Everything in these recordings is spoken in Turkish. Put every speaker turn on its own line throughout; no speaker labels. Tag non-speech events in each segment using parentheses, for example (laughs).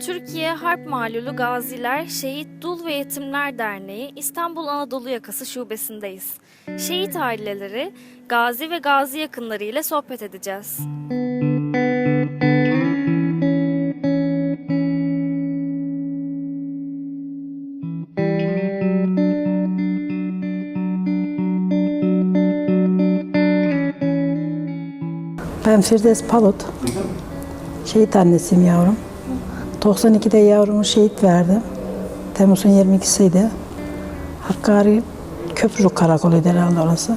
Türkiye Harp Malulu Gaziler Şehit Dul ve Yetimler Derneği İstanbul Anadolu Yakası Şubesindeyiz. Şehit aileleri, gazi ve gazi yakınları ile sohbet edeceğiz.
Ben Firdevs Palut. Şehit annesiyim yavrum. 92'de yavrumu şehit verdim. Temmuz'un 22'siydi. Hakkari Köprülük Karakoluydu herhalde orası.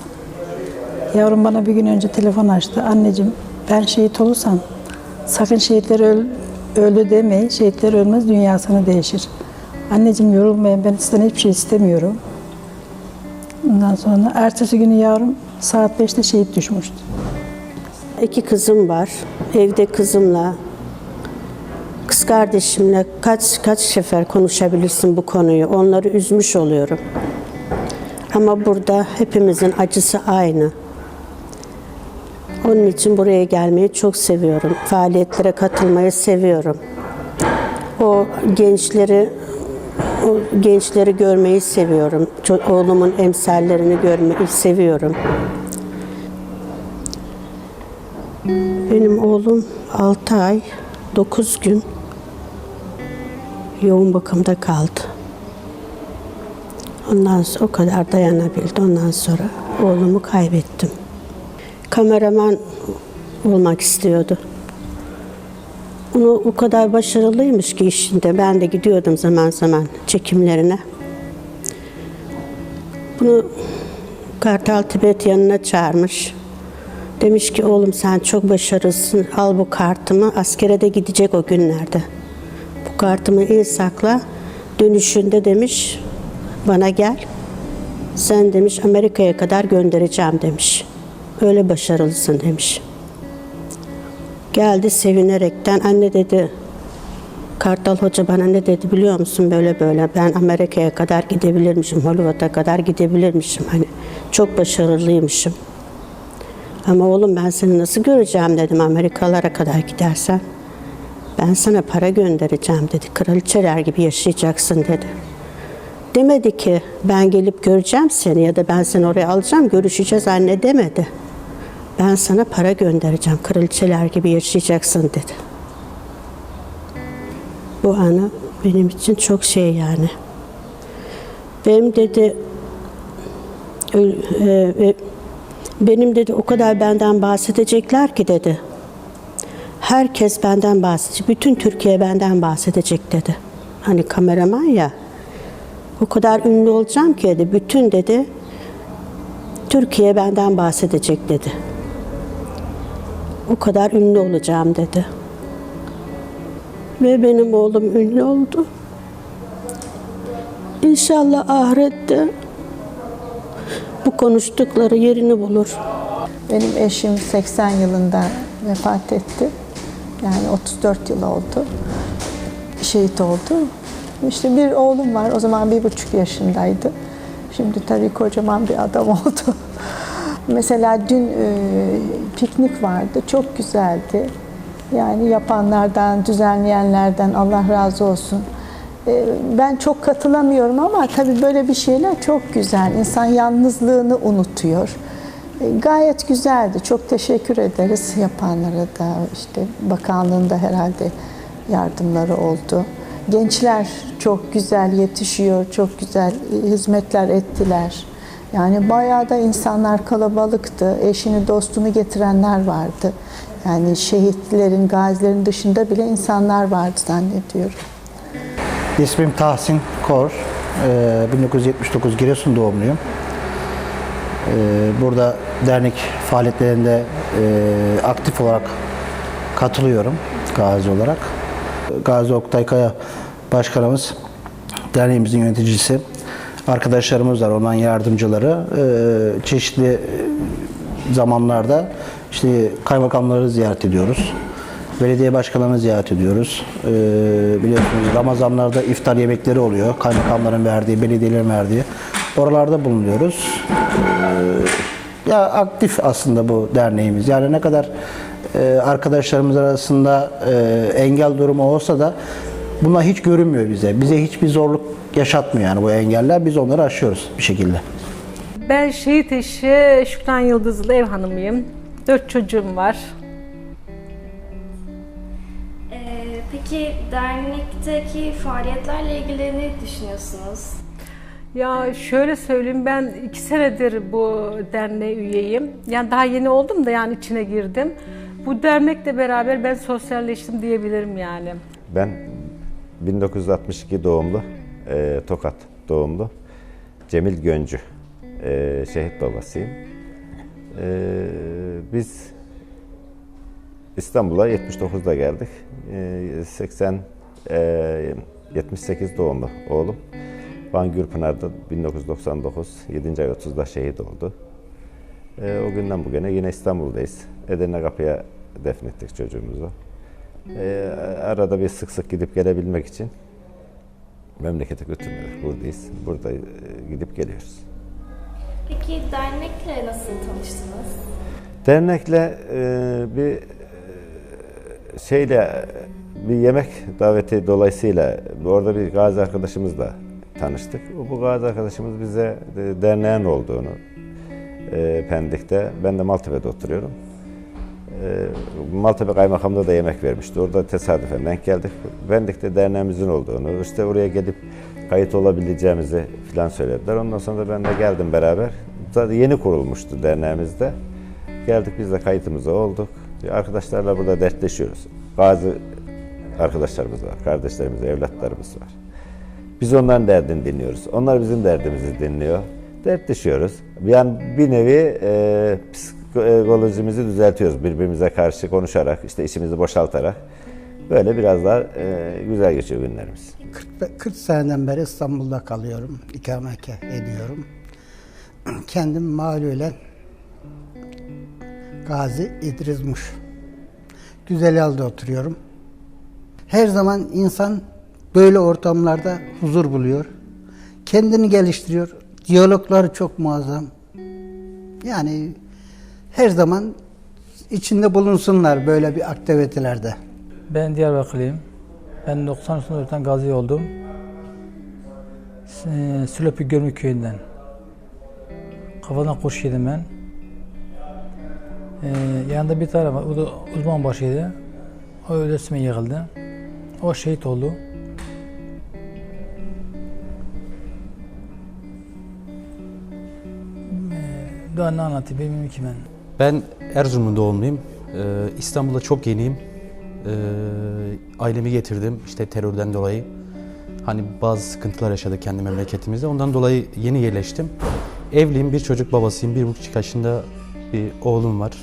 Yavrum bana bir gün önce telefon açtı. Anneciğim ben şehit olursam sakın şehitler öl, öldü demeyin. Şehitler ölmez dünyasını değişir. Anneciğim yorulmayın ben sizden hiçbir şey istemiyorum. Ondan sonra ertesi günü yavrum saat 5'te şehit düşmüştü.
İki kızım var. Evde kızımla, kız kardeşimle kaç kaç sefer konuşabilirsin bu konuyu. Onları üzmüş oluyorum. Ama burada hepimizin acısı aynı. Onun için buraya gelmeyi çok seviyorum. Faaliyetlere katılmayı seviyorum. O gençleri o gençleri görmeyi seviyorum. Oğlumun emsallerini görmeyi seviyorum. Benim oğlum 6 ay 9 gün yoğun bakımda kaldı. Ondan sonra o kadar dayanabildi. Ondan sonra oğlumu kaybettim. Kameraman olmak istiyordu. Onu o kadar başarılıymış ki işinde. Ben de gidiyordum zaman zaman çekimlerine. Bunu Kartal Tibet yanına çağırmış. Demiş ki oğlum sen çok başarılısın. Al bu kartımı. Askere de gidecek o günlerde. Kartımı iyi sakla. Dönüşünde demiş bana gel. Sen demiş Amerika'ya kadar göndereceğim demiş. Öyle başarılısın demiş. Geldi sevinerekten anne dedi Kartal Hoca bana ne dedi biliyor musun böyle böyle ben Amerika'ya kadar gidebilirmişim Hollywood'a kadar gidebilirmişim hani çok başarılıymışım. Ama oğlum ben seni nasıl göreceğim dedim Amerikalara kadar gidersen. Ben sana para göndereceğim dedi. Kraliçeler gibi yaşayacaksın dedi. Demedi ki ben gelip göreceğim seni ya da ben seni oraya alacağım görüşeceğiz anne demedi. Ben sana para göndereceğim. Kraliçeler gibi yaşayacaksın dedi. Bu anı benim için çok şey yani. Benim dedi e, e, benim dedi o kadar benden bahsedecekler ki dedi. Herkes benden bahsedecek. Bütün Türkiye benden bahsedecek dedi. Hani kameraman ya. O kadar ünlü olacağım ki dedi. Bütün dedi Türkiye benden bahsedecek dedi. O kadar ünlü olacağım dedi. Ve benim oğlum ünlü oldu. İnşallah ahirette bu konuştukları yerini bulur.
Benim eşim 80 yılında vefat etti. Yani 34 yıl oldu. Şehit oldu. İşte bir oğlum var. O zaman bir buçuk yaşındaydı. Şimdi tabii kocaman bir adam (laughs) oldu. Mesela dün e, piknik vardı. Çok güzeldi. Yani yapanlardan, düzenleyenlerden Allah razı olsun. E, ben çok katılamıyorum ama tabii böyle bir şeyler çok güzel. İnsan yalnızlığını unutuyor. Gayet güzeldi. Çok teşekkür ederiz yapanlara da. işte bakanlığında herhalde yardımları oldu. Gençler çok güzel yetişiyor, çok güzel hizmetler ettiler. Yani bayağı da insanlar kalabalıktı. Eşini, dostunu getirenler vardı. Yani şehitlerin, gazilerin dışında bile insanlar vardı zannediyorum.
İsmim Tahsin Kor. Ee, 1979 Giresun doğumluyum. Ee, Burada dernek faaliyetlerinde e, aktif olarak katılıyorum gazi olarak. Gazi Oktay Kaya Başkanımız, derneğimizin yöneticisi, arkadaşlarımız var, onların yardımcıları. Ee, Çeşitli zamanlarda işte kaymakamları ziyaret ediyoruz. Belediye başkanlarını ziyaret ediyoruz. Ee, biliyorsunuz Ramazanlarda iftar yemekleri oluyor. Kaymakamların verdiği, belediyelerin verdiği. Oralarda bulunuyoruz. Ee, ya aktif aslında bu derneğimiz. Yani ne kadar e, arkadaşlarımız arasında e, engel durumu olsa da Bunlar hiç görünmüyor bize. Bize hiçbir zorluk yaşatmıyor yani bu engeller. Biz onları aşıyoruz bir şekilde.
Ben şehit eşi Şükran Yıldızlı ev hanımıyım. Dört çocuğum var.
Ee, peki dernekteki faaliyetlerle ilgili ne düşünüyorsunuz?
Ya şöyle söyleyeyim ben iki senedir bu derneğe üyeyim. Yani daha yeni oldum da yani içine girdim. Bu dernekle beraber ben sosyalleştim diyebilirim yani.
Ben 1962 doğumlu, e, Tokat doğumlu Cemil Göncü, e, şehit babasıyım. E, biz İstanbul'a 79'da geldik. E, 80, e, 78 doğumlu oğlum. Van Gürpınar'da 1999, 7. ay 30'da şehit oldu. E, o günden bugüne yine İstanbul'dayız. Edirne Kapı'ya defnettik çocuğumuzu. Ee, arada bir sık sık gidip gelebilmek için memlekete götürmüyoruz. Buradayız. Burada e, gidip geliyoruz.
Peki dernekle nasıl tanıştınız?
Dernekle e, bir e, şeyle bir yemek daveti dolayısıyla orada bir gazi arkadaşımızla tanıştık. Bu gazi arkadaşımız bize e, derneğin olduğunu e, Pendik'te, ben de Maltepe'de oturuyorum. E, Maltepe Kaymakamlığı da yemek vermişti. Orada tesadüfen denk geldik. Pendik'te derneğimizin olduğunu, işte oraya gelip kayıt olabileceğimizi falan söylediler. Ondan sonra da ben de geldim beraber. Zaten yeni kurulmuştu derneğimizde. Geldik biz de kayıtımıza olduk. Arkadaşlarla burada dertleşiyoruz. Bazı arkadaşlarımız var, kardeşlerimiz, evlatlarımız var. Biz onların derdini dinliyoruz. Onlar bizim derdimizi dinliyor. Dertleşiyoruz. Yani bir nevi e, psikolojimizi düzeltiyoruz birbirimize karşı konuşarak, işte içimizi boşaltarak. Böyle biraz daha e, güzel geçiyor günlerimiz.
40, 40 seneden beri İstanbul'da kalıyorum, ikamet ediyorum. (clears throat) Kendim malulen Gazi İdriz Muş. Güzelhal'de oturuyorum. Her zaman insan böyle ortamlarda huzur buluyor. Kendini geliştiriyor. Diyalogları çok muazzam. Yani her zaman içinde bulunsunlar böyle bir aktivitelerde.
Ben Diyarbakırlıyım. Ben 93'ten gazi oldum. Ee, Sülopi Görmük köyünden. Kafadan kuş yedim ben. Ee, yanında bir tane var, o da uzman başıydı. O öylesine yıkıldı. O şehit oldu. Ne anlatayım bilmiyorum ki ben.
Erzurum'un doğumluyum. Ee, İstanbul'da çok yeniyim. Ee, ailemi getirdim işte terörden dolayı. Hani bazı sıkıntılar yaşadık kendi memleketimizde. Ondan dolayı yeni yerleştim. Evliyim, bir çocuk babasıyım. Bir buçuk yaşında bir oğlum var.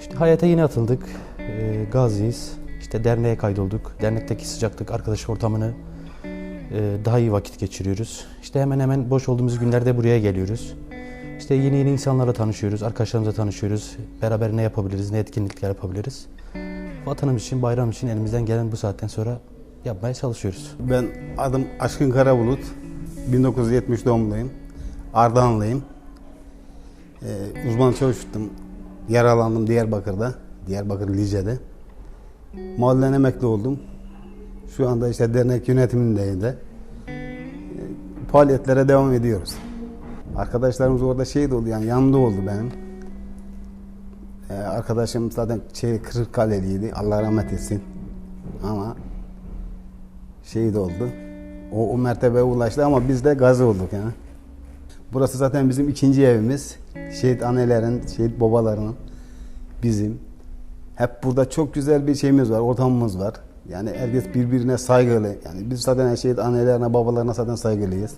İşte hayata yeni atıldık. Ee, gaziyiz. İşte derneğe kaydolduk. Dernekteki sıcaklık, arkadaş ortamını e, daha iyi vakit geçiriyoruz. İşte hemen hemen boş olduğumuz günlerde buraya geliyoruz. İşte yeni yeni insanlarla tanışıyoruz, arkadaşlarımızla tanışıyoruz. Beraber ne yapabiliriz, ne etkinlikler yapabiliriz. Vatanımız için, bayram için elimizden gelen bu saatten sonra yapmaya çalışıyoruz.
Ben adım Aşkın Karabulut. 1970 doğumluyum. Ardahanlıyım. Ee, uzman çalıştım. Yaralandım Diyarbakır'da. Diyarbakır Lice'de. Mahallen emekli oldum. Şu anda işte dernek yönetimindeyim de. Ee, faaliyetlere devam ediyoruz. Arkadaşlarımız orada şehit oldu yani yanımda oldu benim. Ee, arkadaşım zaten şey Kırıkkaleliydi. Allah rahmet etsin. Ama şehit oldu. O, o mertebeye ulaştı ama biz de gazi olduk yani. Burası zaten bizim ikinci evimiz. Şehit annelerin, şehit babalarının bizim. Hep burada çok güzel bir şeyimiz var, ortamımız var. Yani herkes birbirine saygılı. Yani biz zaten şehit annelerine, babalarına zaten saygılıyız.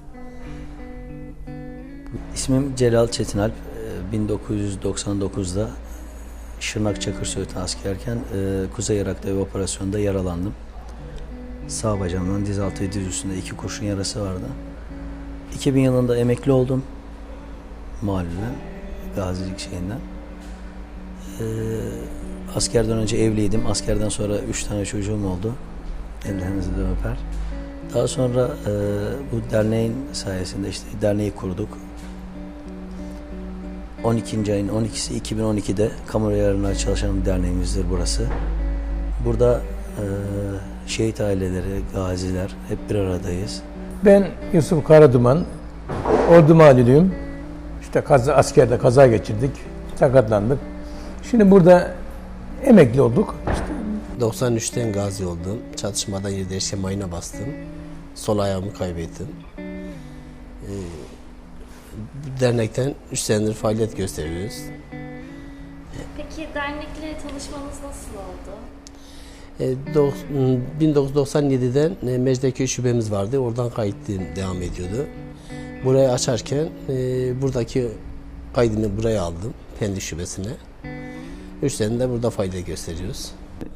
İsmim Celal Çetinalp. Ee, 1999'da Şırnak Çakır Söğüt'e askerken e, Kuzey Irak'ta bir operasyonda yaralandım. Sağ bacağımdan diz altı diz üstünde iki kurşun yarası vardı. 2000 yılında emekli oldum. Malulen gazilik şeyinden. Ee, askerden önce evliydim. Askerden sonra üç tane çocuğum oldu. Ellerinizi de öper. Daha sonra e, bu derneğin sayesinde işte derneği kurduk. 12. ayın 12'si 2012'de kamu yararına çalışan bir derneğimizdir burası. Burada Ee, şehit aileleri, gaziler hep bir aradayız.
Ben Yusuf Karaduman, Ordu Maliliyim. İşte kaza, askerde kaza geçirdik, sakatlandık. Şimdi burada emekli olduk.
93'ten gazi oldum. Çatışmada yerde eşe mayına bastım. Sol ayağımı kaybettim. Ee, dernekten 3 senedir faaliyet gösteriyoruz.
Peki dernekle tanışmanız nasıl oldu?
Ee, do- 1997'den e, Mecidiyeköy şubemiz vardı. Oradan kayıt devam ediyordu. Burayı açarken e, buradaki kaydını buraya aldım. Kendi şubesine. 3 senedir de burada fayda gösteriyoruz.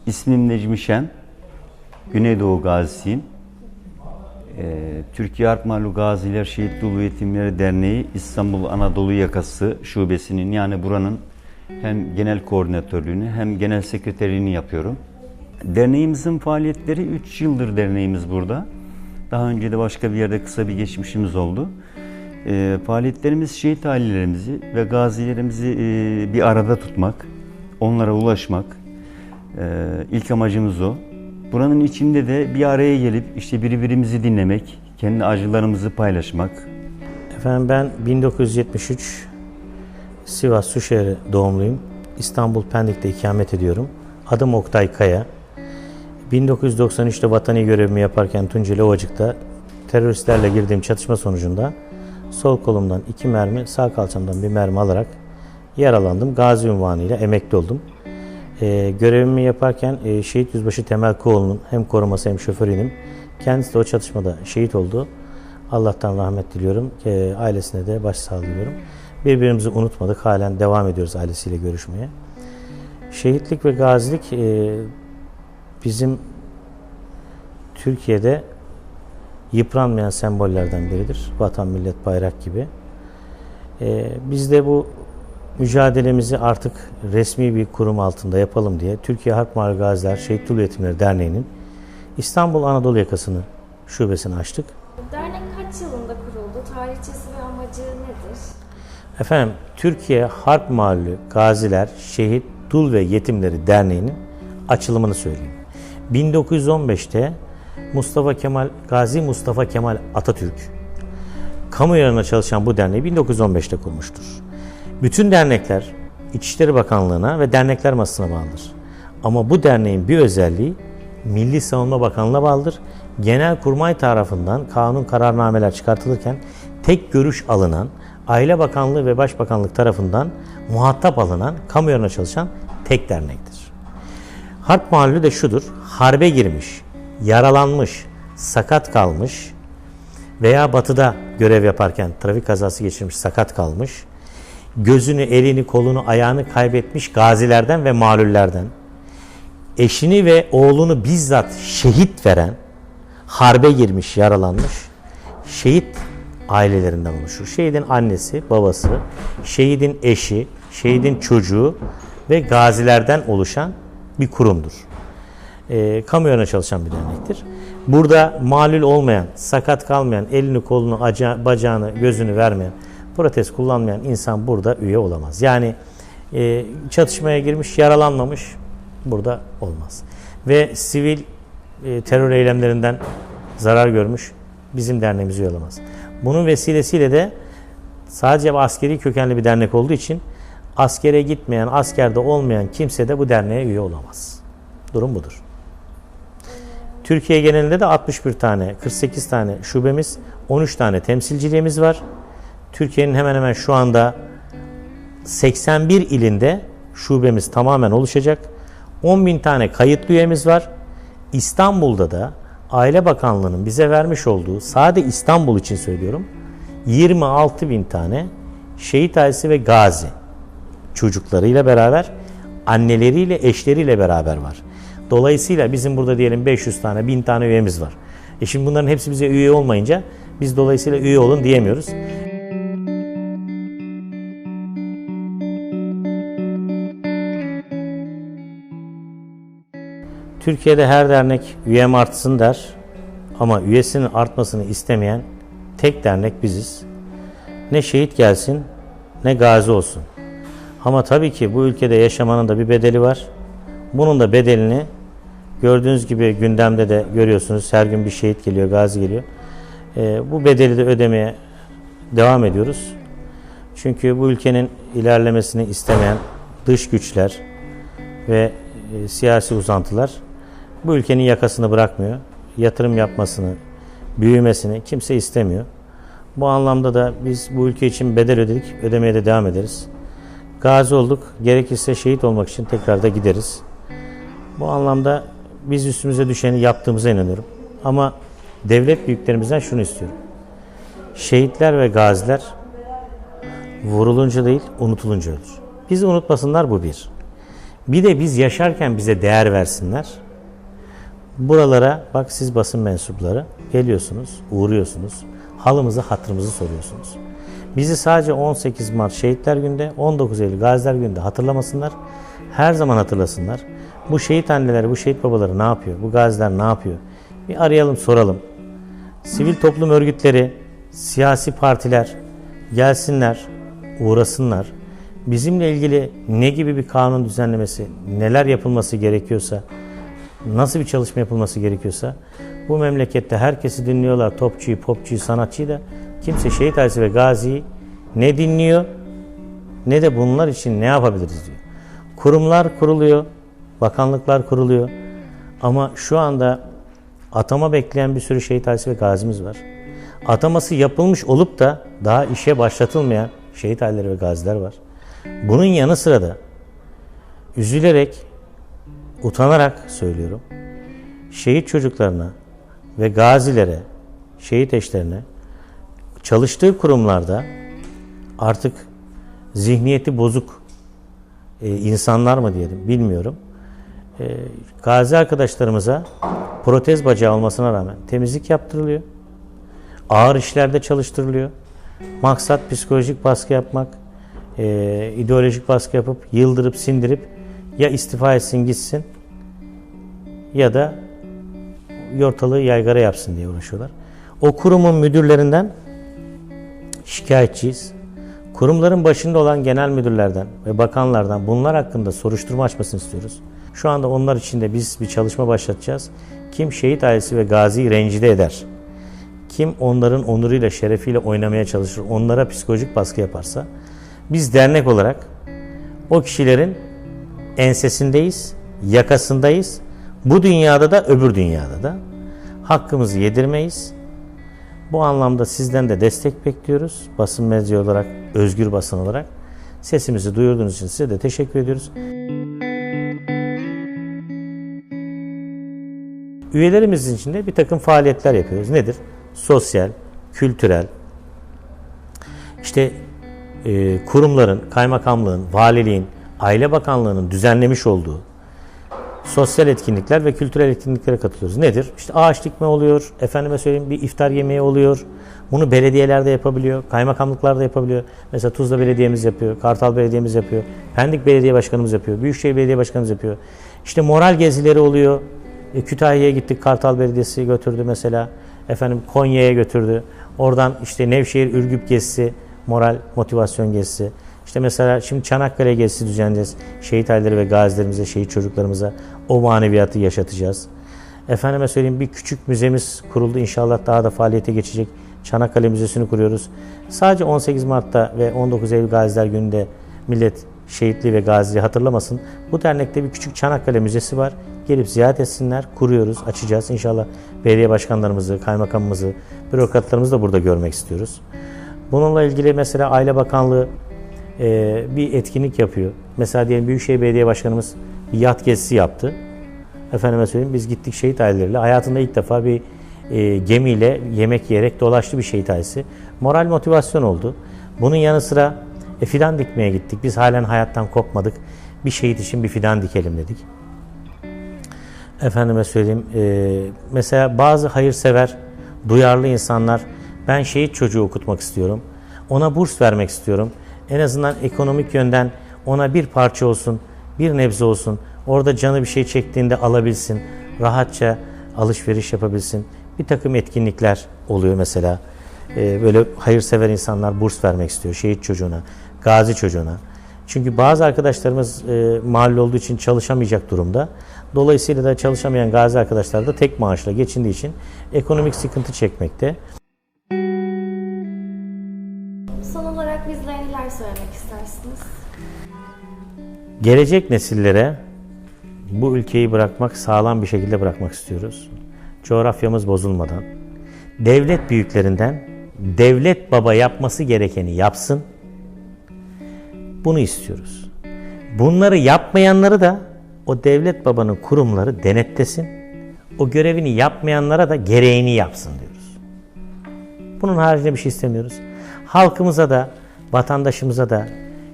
İsmim Necmi Şen. Güneydoğu Gazisiyim. Ee, Türkiye Harp Mahlu Gaziler Şehit Dolu Yetimleri Derneği İstanbul Anadolu Yakası Şubesi'nin yani buranın hem genel koordinatörlüğünü hem genel sekreterliğini yapıyorum. Derneğimizin faaliyetleri 3 yıldır derneğimiz burada. Daha önce de başka bir yerde kısa bir geçmişimiz oldu. Ee, faaliyetlerimiz şehit ailelerimizi ve gazilerimizi e, bir arada tutmak, onlara ulaşmak, ee, ilk amacımız o. Buranın içinde de bir araya gelip işte birbirimizi dinlemek, kendi acılarımızı paylaşmak.
Efendim ben 1973 Sivas Suşehir doğumluyum. İstanbul Pendik'te ikamet ediyorum. Adım Oktay Kaya. 1993'te vatani görevimi yaparken Tunceli Ovacık'ta teröristlerle girdiğim çatışma sonucunda sol kolumdan iki mermi, sağ kalçamdan bir mermi alarak yaralandım. Gazi unvanıyla emekli oldum. Ee, görevimi yaparken e, Şehit Yüzbaşı Temel Koğlu'nun hem koruması hem şoförüydüm. Kendisi de o çatışmada şehit oldu. Allah'tan rahmet diliyorum. E, ailesine de başsağlığı diliyorum. Birbirimizi unutmadık. Halen devam ediyoruz ailesiyle görüşmeye. Şehitlik ve gazilik e, bizim Türkiye'de yıpranmayan sembollerden biridir. Vatan, millet, bayrak gibi. E, biz de bu mücadelemizi artık resmi bir kurum altında yapalım diye Türkiye Harp Mahal Gaziler Şehit Dul Yetimleri Derneği'nin İstanbul Anadolu yakasını şubesini açtık.
Dernek kaç yılında kuruldu? Tarihçesi ve amacı nedir?
Efendim Türkiye Harp Mahallü Gaziler Şehit Dul ve Yetimleri Derneği'nin açılımını söyleyeyim. 1915'te Mustafa Kemal Gazi Mustafa Kemal Atatürk kamu yararına çalışan bu derneği 1915'te kurmuştur. Bütün dernekler İçişleri Bakanlığı'na ve dernekler masasına bağlıdır. Ama bu derneğin bir özelliği Milli Savunma Bakanlığı'na bağlıdır. Genelkurmay tarafından kanun kararnameler çıkartılırken tek görüş alınan, Aile Bakanlığı ve Başbakanlık tarafından muhatap alınan, kamu yararına çalışan tek dernektir. Harp mahalli de şudur, harbe girmiş, yaralanmış, sakat kalmış veya batıda görev yaparken trafik kazası geçirmiş, sakat kalmış, gözünü, elini, kolunu, ayağını kaybetmiş gazilerden ve malullerden, eşini ve oğlunu bizzat şehit veren, harbe girmiş, yaralanmış, şehit ailelerinden oluşur. Şehidin annesi, babası, şehidin eşi, şehidin çocuğu ve gazilerden oluşan bir kurumdur. E, kamu yönüne çalışan bir dernektir. Burada malul olmayan, sakat kalmayan, elini, kolunu, aca, bacağını, gözünü vermeyen, protez kullanmayan insan burada üye olamaz. Yani e, çatışmaya girmiş, yaralanmamış burada olmaz. Ve sivil e, terör eylemlerinden zarar görmüş bizim derneğimiz üye olamaz. Bunun vesilesiyle de sadece askeri kökenli bir dernek olduğu için askere gitmeyen, askerde olmayan kimse de bu derneğe üye olamaz. Durum budur. Türkiye genelinde de 61 tane, 48 tane şubemiz, 13 tane temsilciliğimiz var. Türkiye'nin hemen hemen şu anda 81 ilinde şubemiz tamamen oluşacak. 10 bin tane kayıtlı üyemiz var. İstanbul'da da Aile Bakanlığı'nın bize vermiş olduğu, sade İstanbul için söylüyorum, 26 bin tane şehit ailesi ve gazi çocuklarıyla beraber, anneleriyle, eşleriyle beraber var. Dolayısıyla bizim burada diyelim 500 tane, 1000 tane üyemiz var. E şimdi bunların hepsi bize üye olmayınca biz dolayısıyla üye olun diyemiyoruz. Türkiye'de her dernek üyem artsın der ama üyesinin artmasını istemeyen tek dernek biziz. Ne şehit gelsin ne gazi olsun. Ama tabii ki bu ülkede yaşamanın da bir bedeli var. Bunun da bedelini Gördüğünüz gibi gündemde de görüyorsunuz her gün bir şehit geliyor, gazi geliyor. Ee, bu bedeli de ödemeye devam ediyoruz. Çünkü bu ülkenin ilerlemesini istemeyen dış güçler ve e, siyasi uzantılar bu ülkenin yakasını bırakmıyor. Yatırım yapmasını, büyümesini kimse istemiyor. Bu anlamda da biz bu ülke için bedel ödedik, ödemeye de devam ederiz. Gazi olduk, gerekirse şehit olmak için tekrar da gideriz. Bu anlamda biz üstümüze düşeni yaptığımıza inanıyorum. Ama devlet büyüklerimizden şunu istiyorum. Şehitler ve gaziler vurulunca değil, unutulunca ölür. Bizi unutmasınlar bu bir. Bir de biz yaşarken bize değer versinler. Buralara bak siz basın mensupları geliyorsunuz, uğruyorsunuz. Halımızı, hatırımızı soruyorsunuz. Bizi sadece 18 Mart Şehitler Günü'nde, 19 Eylül Gaziler Günü'nde hatırlamasınlar. Her zaman hatırlasınlar. Bu şehit anneleri, bu şehit babaları ne yapıyor? Bu gaziler ne yapıyor? Bir arayalım, soralım. Sivil toplum örgütleri, siyasi partiler gelsinler, uğrasınlar. Bizimle ilgili ne gibi bir kanun düzenlemesi, neler yapılması gerekiyorsa, nasıl bir çalışma yapılması gerekiyorsa bu memlekette herkesi dinliyorlar. Topçuyu, popçuyu, sanatçıyı da kimse şehit ailesi ve gaziyi ne dinliyor ne de bunlar için ne yapabiliriz diyor. Kurumlar kuruluyor, bakanlıklar kuruluyor. Ama şu anda atama bekleyen bir sürü şehit ailesi ve gazimiz var. Ataması yapılmış olup da daha işe başlatılmayan şehit aileleri ve gaziler var. Bunun yanı sıra da üzülerek, utanarak söylüyorum. Şehit çocuklarına ve gazilere, şehit eşlerine çalıştığı kurumlarda artık zihniyeti bozuk e, insanlar mı diyelim bilmiyorum. E, gazi arkadaşlarımıza protez bacağı olmasına rağmen temizlik yaptırılıyor. Ağır işlerde çalıştırılıyor. Maksat psikolojik baskı yapmak, e, ideolojik baskı yapıp yıldırıp sindirip ya istifa etsin gitsin ya da ortalığı yaygara yapsın diye uğraşıyorlar. O kurumun müdürlerinden şikayetçiyiz. Kurumların başında olan genel müdürlerden ve bakanlardan bunlar hakkında soruşturma açmasını istiyoruz. Şu anda onlar için de biz bir çalışma başlatacağız. Kim şehit ailesi ve gaziyi rencide eder, kim onların onuruyla, şerefiyle oynamaya çalışır, onlara psikolojik baskı yaparsa biz dernek olarak o kişilerin ensesindeyiz, yakasındayız. Bu dünyada da öbür dünyada da hakkımızı yedirmeyiz. Bu anlamda sizden de destek bekliyoruz. Basın medya olarak, özgür basın olarak. Sesimizi duyurduğunuz için size de teşekkür ediyoruz. Üyelerimizin içinde bir takım faaliyetler yapıyoruz. Nedir? Sosyal, kültürel, işte e, kurumların, kaymakamlığın, valiliğin, aile bakanlığının düzenlemiş olduğu sosyal etkinlikler ve kültürel etkinliklere katılıyoruz. Nedir? İşte ağaç dikme oluyor, efendime söyleyeyim bir iftar yemeği oluyor. Bunu belediyelerde yapabiliyor, kaymakamlıklarda yapabiliyor. Mesela Tuzla Belediye'miz yapıyor, Kartal Belediye'miz yapıyor, Pendik Belediye Başkanımız yapıyor, Büyükşehir Belediye Başkanımız yapıyor. İşte moral gezileri oluyor. E, Kütahya'ya gittik, Kartal Belediyesi götürdü mesela. Efendim Konya'ya götürdü. Oradan işte Nevşehir Ürgüp gezisi, moral motivasyon gezisi. İşte mesela şimdi Çanakkale gezisi düzenleyeceğiz. Şehit aileleri ve gazilerimize, şehit çocuklarımıza o maneviyatı yaşatacağız. Efendime söyleyeyim bir küçük müzemiz kuruldu. İnşallah daha da faaliyete geçecek. Çanakkale Müzesi'ni kuruyoruz. Sadece 18 Mart'ta ve 19 Eylül Gaziler Günü'nde millet şehitliği ve gaziliği hatırlamasın. Bu dernekte bir küçük Çanakkale Müzesi var. Gelip ziyaret etsinler. Kuruyoruz, açacağız. İnşallah belediye başkanlarımızı, kaymakamımızı, bürokratlarımızı da burada görmek istiyoruz. Bununla ilgili mesela Aile Bakanlığı e, bir etkinlik yapıyor. Mesela diyelim Büyükşehir Belediye Başkanımız bir yat gezisi yaptı. Efendime söyleyeyim biz gittik şehit aileleriyle. Hayatında ilk defa bir e, gemiyle yemek yiyerek dolaştı bir şehit ailesi. Moral motivasyon oldu. Bunun yanı sıra e, fidan dikmeye gittik. Biz halen hayattan kopmadık. Bir şehit için bir fidan dikelim dedik. Efendime söyleyeyim e, mesela bazı hayırsever, duyarlı insanlar ben şehit çocuğu okutmak istiyorum. Ona burs vermek istiyorum. En azından ekonomik yönden ona bir parça olsun, bir nebze olsun. Orada canı bir şey çektiğinde alabilsin. Rahatça alışveriş yapabilsin. Bir takım etkinlikler oluyor mesela. Ee, böyle hayırsever insanlar burs vermek istiyor şehit çocuğuna, gazi çocuğuna. Çünkü bazı arkadaşlarımız e, mahalle olduğu için çalışamayacak durumda. Dolayısıyla da çalışamayan gazi arkadaşlar da tek maaşla geçindiği için ekonomik sıkıntı çekmekte.
İstersiniz?
Gelecek nesillere bu ülkeyi bırakmak, sağlam bir şekilde bırakmak istiyoruz. Coğrafyamız bozulmadan. Devlet büyüklerinden devlet baba yapması gerekeni yapsın. Bunu istiyoruz. Bunları yapmayanları da o devlet babanın kurumları denetlesin. O görevini yapmayanlara da gereğini yapsın diyoruz. Bunun haricinde bir şey istemiyoruz. Halkımıza da, vatandaşımıza da,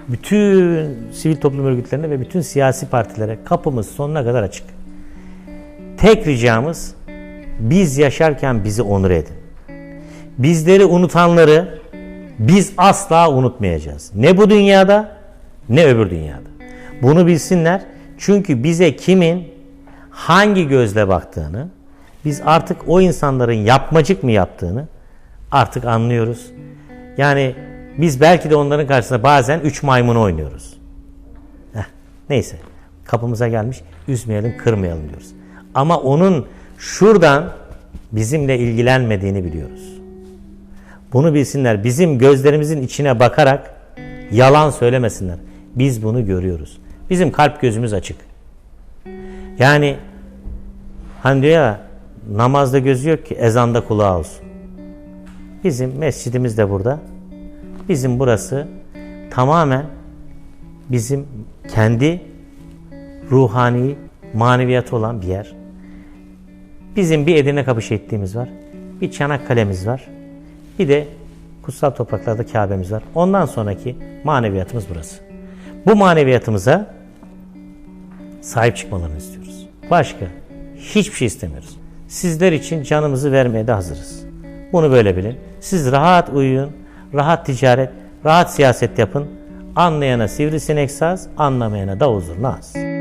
bütün sivil toplum örgütlerine ve bütün siyasi partilere kapımız sonuna kadar açık. Tek ricamız biz yaşarken bizi onur edin. Bizleri unutanları biz asla unutmayacağız. Ne bu dünyada ne öbür dünyada. Bunu bilsinler. Çünkü bize kimin hangi gözle baktığını, biz artık o insanların yapmacık mı yaptığını artık anlıyoruz. Yani biz belki de onların karşısında bazen üç maymunu oynuyoruz. Heh, neyse kapımıza gelmiş üzmeyelim kırmayalım diyoruz. Ama onun şuradan bizimle ilgilenmediğini biliyoruz. Bunu bilsinler. Bizim gözlerimizin içine bakarak yalan söylemesinler. Biz bunu görüyoruz. Bizim kalp gözümüz açık. Yani hani diyor ya namazda gözü yok ki ezanda kulağı olsun. Bizim mescidimiz de burada. Bizim burası tamamen bizim kendi ruhani maneviyatı olan bir yer. Bizim bir Edirne Kapı şehitliğimiz var. Bir Çanakkale'miz var. Bir de kutsal topraklarda Kabe'miz var. Ondan sonraki maneviyatımız burası. Bu maneviyatımıza sahip çıkmalarını istiyoruz. Başka hiçbir şey istemiyoruz. Sizler için canımızı vermeye de hazırız. Bunu böyle bilin. Siz rahat uyuyun, rahat ticaret, rahat siyaset yapın. Anlayana sivrisinek saz, anlamayana davul zurna az.